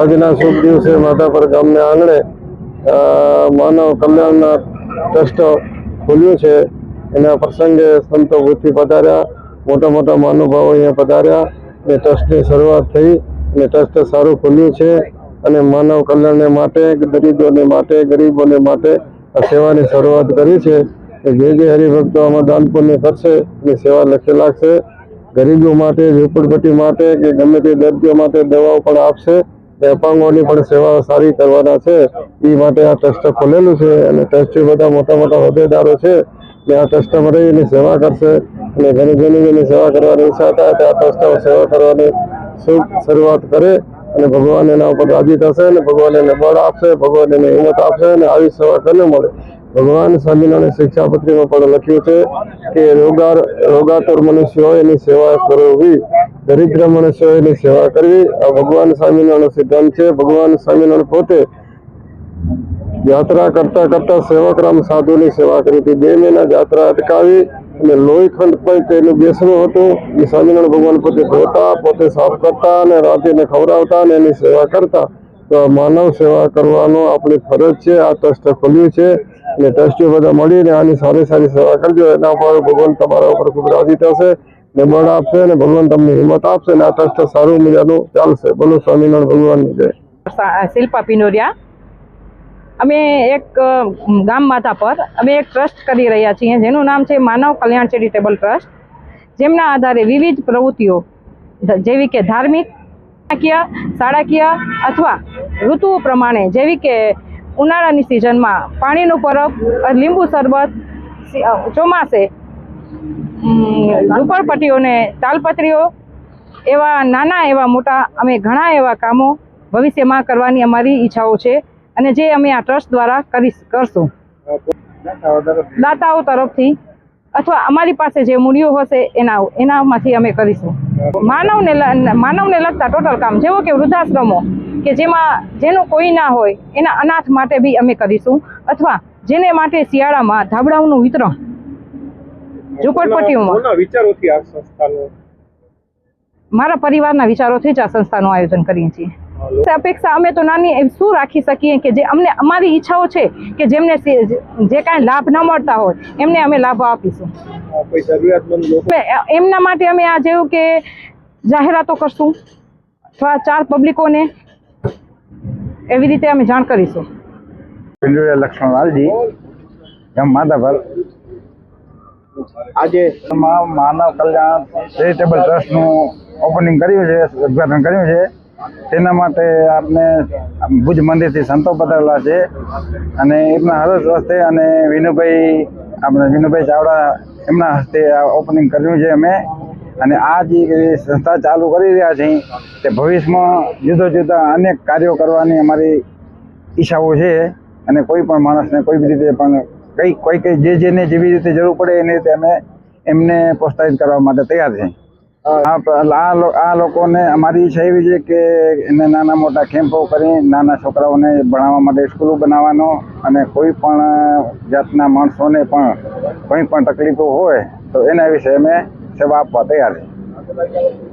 આજના શુભ દિવસે માધાપર ગામને આંગણે માનવ કલ્યાણના ટ્રસ્ટ ખોલ્યું છે. એના પ્રસંગે સંતો ભૂતથી પધાર્યા, મોટા મોટા મહાનુભાવો અહીંયા પધાર્યા અને ટ્રસ્ટની શરૂઆત થઈ અને ટ્રસ્ટ સારું ખુલ્યું છે અને માનવ કલ્યાણને માટે દરિદ્રોને માટે, ગરીબોને માટે આ સેવાની શરૂઆત કરી છે. જે જે હરિભક્તો આમાં દાન પુણ્ય કરશે, એની સેવા લખી લાગશે. ગરીબો માટે, ઝૂંપડપટ્ટી માટે કે ગમે તે દર્દીઓ માટે દવાઓ પણ આપશે અપાંગોની પણ સેવા સારી કરવાના છે. એ માટે આ ટ્રસ્ટ ખોલેલું છે અને ટ્રસ્ટી બધા મોટા મોટા હોદ્દેદારો છે ને આ ટ્રસ્ટમાં રહીને સેવા કરશે અને જેની સેવા કરવાની ઈચ્છા થાય તો આ ટ્રસ્ટમાં સેવા કરવાની શુભ શરૂઆત કરે અને ભગવાન એના ઉપર રાજી થશે અને ભગવાન એને બળ આપશે, ભગવાન એને હિંમત આપશે અને આવી સેવા કરીને મળે. ભગવાન સ્વામિનારાયણ શિક્ષાપત્રીમાં પણ લખ્યું છે કે રોગાર રોગાતુર મનુષ્ય એની સેવા કરવી, દરિદ્ર મનુષ્ય એની સેવા કરવી. આ ભગવાન સ્વામિનારાયણ સિદ્ધાંત છે. ભગવાન સ્વામિનારાયણ પોતે યાત્રા કરતા કરતા સેવકરામ સાધુની સેવા કરી હતી. બે મહિના યાત્રા અટકાવી અને લોહીખંડ પણ તેનું બેસણું હતું. એ સ્વામિનારાયણ ભગવાન પોતે ધોતા, પોતે સાફ કરતા અને રાતે ખવડાવતા અને એની સેવા કરતા. તો માનવ સેવા કરવાનો આપણી ફરજ છે, આ ટ્રસ્ટ ખોલ્યું છે અને ટ્રસ્ટીઓ બધા મળીને આની સારી સારી સેવા કરજો, એના ઉપર ભગવાન તમારા ઉપર ખૂબ રાજી થશે ને બળ આપશે અને ભગવાન તમને હિંમત આપશે અને આ ટ્રસ્ટ સારું મજાનું ચાલશે. બોલો સ્વામિનારાયણ ભગવાનની જય. શિલ્પા પિનોરિયા. અમે એક ગામ માથા પર અમે એક ટ્રસ્ટ કરી રહ્યા છીએ, જેનું નામ છે માનવ કલ્યાણ ચેરિટેબલ ટ્રસ્ટ. જેમના આધારે વિવિધ પ્રવૃત્તિઓ, જેવી કે ધાર્મિક, નાણાકીય, શાળાકીય અથવા ઋતુઓ પ્રમાણે જેવી કે ઉનાળાની સિઝનમાં પાણીનું પરબ લીંબુ શરબત ચોમાસે ઝુંપડપટ્ટીઓને તાલપત્રીઓ એવા નાના એવા મોટા અમે ઘણા એવા કામો ભવિષ્યમાં કરવાની અમારી ઈચ્છાઓ છે અને જે અમે આ ટ્રસ્ટ દ્વારા કરી કરશું. દાતાઓ તરફથી અથવા અમારી પાસે જે મૂડીઓ હશે એના એનામાંથી અમે કરીશું. માનવને માનવને લગતા ટોટલ કામ જેવો કે વૃદ્ધાશ્રમો કે જેમાં જેનું કોઈ ના હોય એના અનાથ માટે બી અમે કરીશું. અથવા જેને માટે શિયાળામાં ધાબળાઓનું વિતરણ ઝુંપડપટ્ટીઓમાં. વિચારોથી આ સંસ્થાનો? મારા પરિવારના વિચારોથી જ આ સંસ્થાનું આયોજન કરીએ છીએ. અપેક્ષા અમે તો નાની શું રાખી શકીએ કે જે અમને અમારી ઈચ્છાઓ છે કે જેમને જે કાંઈ લાભ ન મળતા હોય એમને અમે લાભ આપીશું. એમના માટે અમે આ જેવું કે જાહેરાતો કરશું અથવા ચાર પબ્લિકોને એવી રીતે અમે જાણ કરીશું. લક્ષ્મણલાલજી એમ માધાપર આજે માનવ કલ્યાણ ચેરિટેબલ ટ્રસ્ટનું ઓપનિંગ કર્યું છે ઉદ્ઘાટન કર્યું છે. તેના માટે આપણે ભુજ મંદિરથી સંતો પધારેલા છે. અને એમના હરસ હસ્તે અને વિનુભાઈ, આપણે વિનુભાઈ ચાવડા એમના હસ્તે ઓપનિંગ કર્યું છે અમે. અને આ જે સંસ્થા ચાલુ કરી રહ્યા છીએ તે ભવિષ્યમાં જુદા જુદા અનેક કાર્યો કરવાની અમારી ઈચ્છાઓ છે. અને કોઈ પણ માણસને કોઈ બી રીતે પણ કઈ, કોઈ કઈ જે જેને જેવી રીતે જરૂર પડે એની રીતે અમે એમને પ્રોત્સાહિત કરવા માટે તૈયાર છે. આ લોકોને અમારી ઈચ્છા એવી છે કે એને નાના મોટા કેમ્પો કરી નાના છોકરાઓને ભણાવવા માટે સ્કૂલો બનાવવાનો અને કોઈ પણ જાતના માણસોને પણ કોઈ પણ તકલીફો હોય તો એના વિશે અમે સેવા આપવા તૈયાર છે.